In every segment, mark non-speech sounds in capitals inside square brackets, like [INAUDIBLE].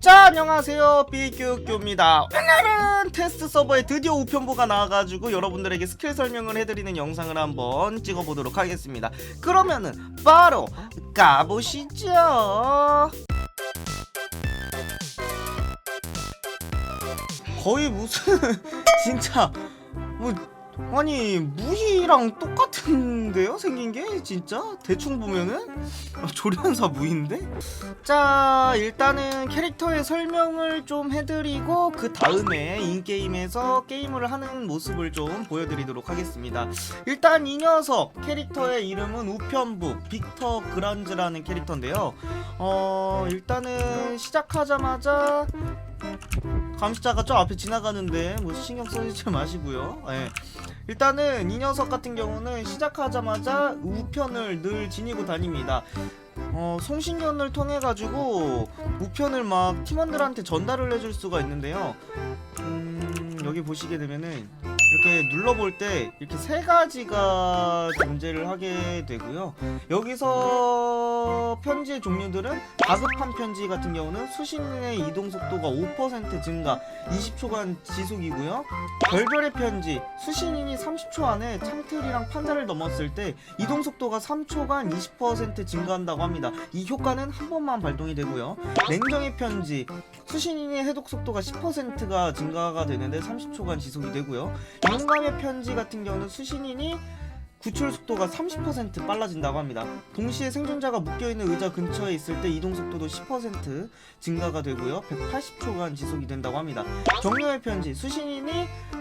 자 안녕하세요. 삐규규입니다. 오늘은 테스트 서버에 드디어 우편부가 나와가지고 여러분들에게 스킬 설명을 해드리는 영상을 한번 찍어보도록 하겠습니다. 그러면은 바로 가보시죠. 거의 무슨 [LAUGHS] 진짜 뭐 아니 무희랑 똑같은데요? 생긴 게? 진짜? 대충 보면은? 아, 조련사 무희인데? 자 일단은 캐릭터의 설명을 좀 해드리고 그 다음에 인게임에서 게임을 하는 모습을 좀 보여드리도록 하겠습니다. 일단 이 녀석 캐릭터의 이름은 우편부 빅터 그란즈라는 캐릭터인데요. 어 일단은 시작하자마자 감시자가 저 앞에 지나가는데 뭐 신경 쓰지 마시고요 예. 일단은 이 녀석 같은 경우는 시작하자마자 우편을 늘 지니고 다닙니다 어, 송신전을 통해 가지고 우편을 막 팀원들한테 전달을 해줄 수가 있는데요. 음, 여기 보시게 되면은 이렇게 눌러볼 때 이렇게 세 가지가 존재를 하게 되고요. 여기서 편지의 종류들은 다급한 편지 같은 경우는 수신의 이동 속도가 5% 증가, 20초간 지속이고요. 별별의 편지, 수신인이 30초 안에 창틀이랑 판자를 넘었을 때 이동 속도가 3초간 20% 증가한다고 합니다. 이 효과는 한 번만 발동이 되고요. 냉정의 편지, 수신인의 해독 속도가 10%가 증가가 되는데 30 초간 지속이 되고요. 용감의 편지 같은 경우는 수신인이 구출 속도가 30% 빨라진다고 합니다. 동시에 생존자가 묶여있는 의자 근처에 있을 때 이동 속도도 10% 증가가 되고요. 180초간 지속이 된다고 합니다. 격려의 편지, 수신인이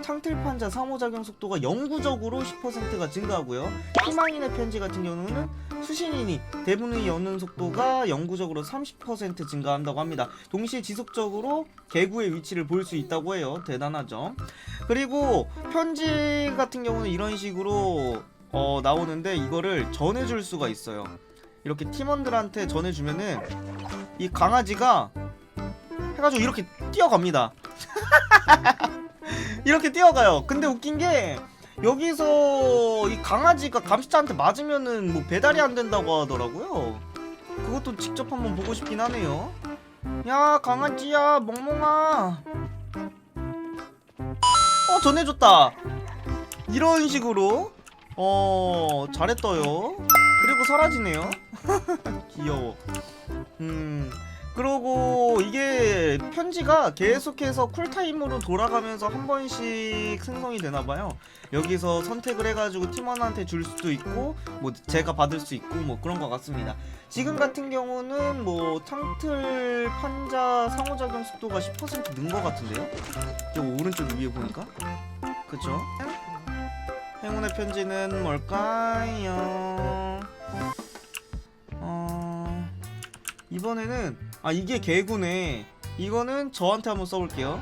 창틀 판자 상호작용 속도가 영구적으로 10%가 증가하고요. 희망인의 편지 같은 경우는 수신인이 대문을 여는 속도가 영구적으로 30% 증가한다고 합니다. 동시에 지속적으로 개구의 위치를 볼 수 있다고 해요. 대단하죠. 그리고 편지 같은 경우는 이런 식으로 어, 나오는데 이거를 전해줄 수가 있어요. 이렇게 팀원들한테 전해주면은 이 강아지가 해가지고 이렇게 뛰어갑니다. [LAUGHS] 이렇게 뛰어가요. 근데 웃긴 게 여기서 이 강아지가 감시자한테 맞으면은 뭐 배달이 안 된다고 하더라고요. 그것도 직접 한번 보고 싶긴 하네요. 야 강아지야 멍멍아. 어 전해줬다. 이런 식으로 어 잘했어요. 그리고 사라지네요. [LAUGHS] 귀여워. 음. 그러고 이게 편지가 계속해서 쿨타임으로 돌아가면서 한 번씩 생성이 되나봐요. 여기서 선택을 해가지고 팀원한테 줄 수도 있고, 뭐 제가 받을 수 있고, 뭐 그런 것 같습니다. 지금 같은 경우는 뭐 창틀 판자 상호작용 속도가 10%는 것 같은데요? 저 오른쪽 위에 보니까? 그쵸? 행운의 편지는 뭘까요? 어... 이번에는 아 이게 개구네 이거는 저한테 한번 써볼게요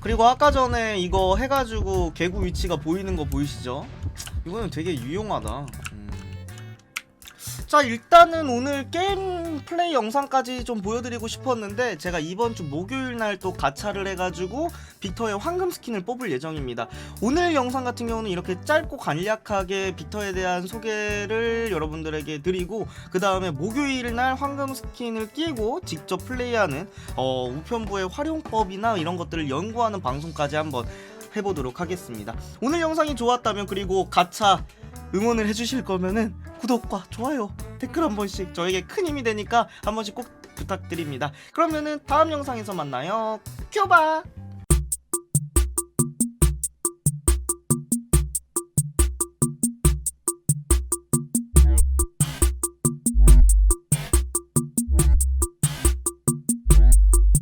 그리고 아까 전에 이거 해가지고 개구 위치가 보이는 거 보이시죠? 이거는 되게 유용하다 음. 자 일단은 오늘 게임 플레이 영상까지 좀 보여드리고 싶었는데 제가 이번 주 목요일 날 또 가차를 해가지고 빅터의 황금 스킨을 뽑을 예정입니다. 오늘 영상 같은 경우는 이렇게 짧고 간략하게 빅터에 대한 소개를 여러분들에게 드리고 그 다음에 목요일 날 황금 스킨을 끼고 직접 플레이하는 어, 우편부의 활용법이나 이런 것들을 연구하는 방송까지 한번 해보도록 하겠습니다. 오늘 영상이 좋았다면 그리고 가차 응원을 해주실 거면은 구독과 좋아요 댓글 한 번씩 저에게 큰 힘이 되니까 한 번씩 꼭 부탁드립니다. 그러면은 다음 영상에서 만나요. 큐바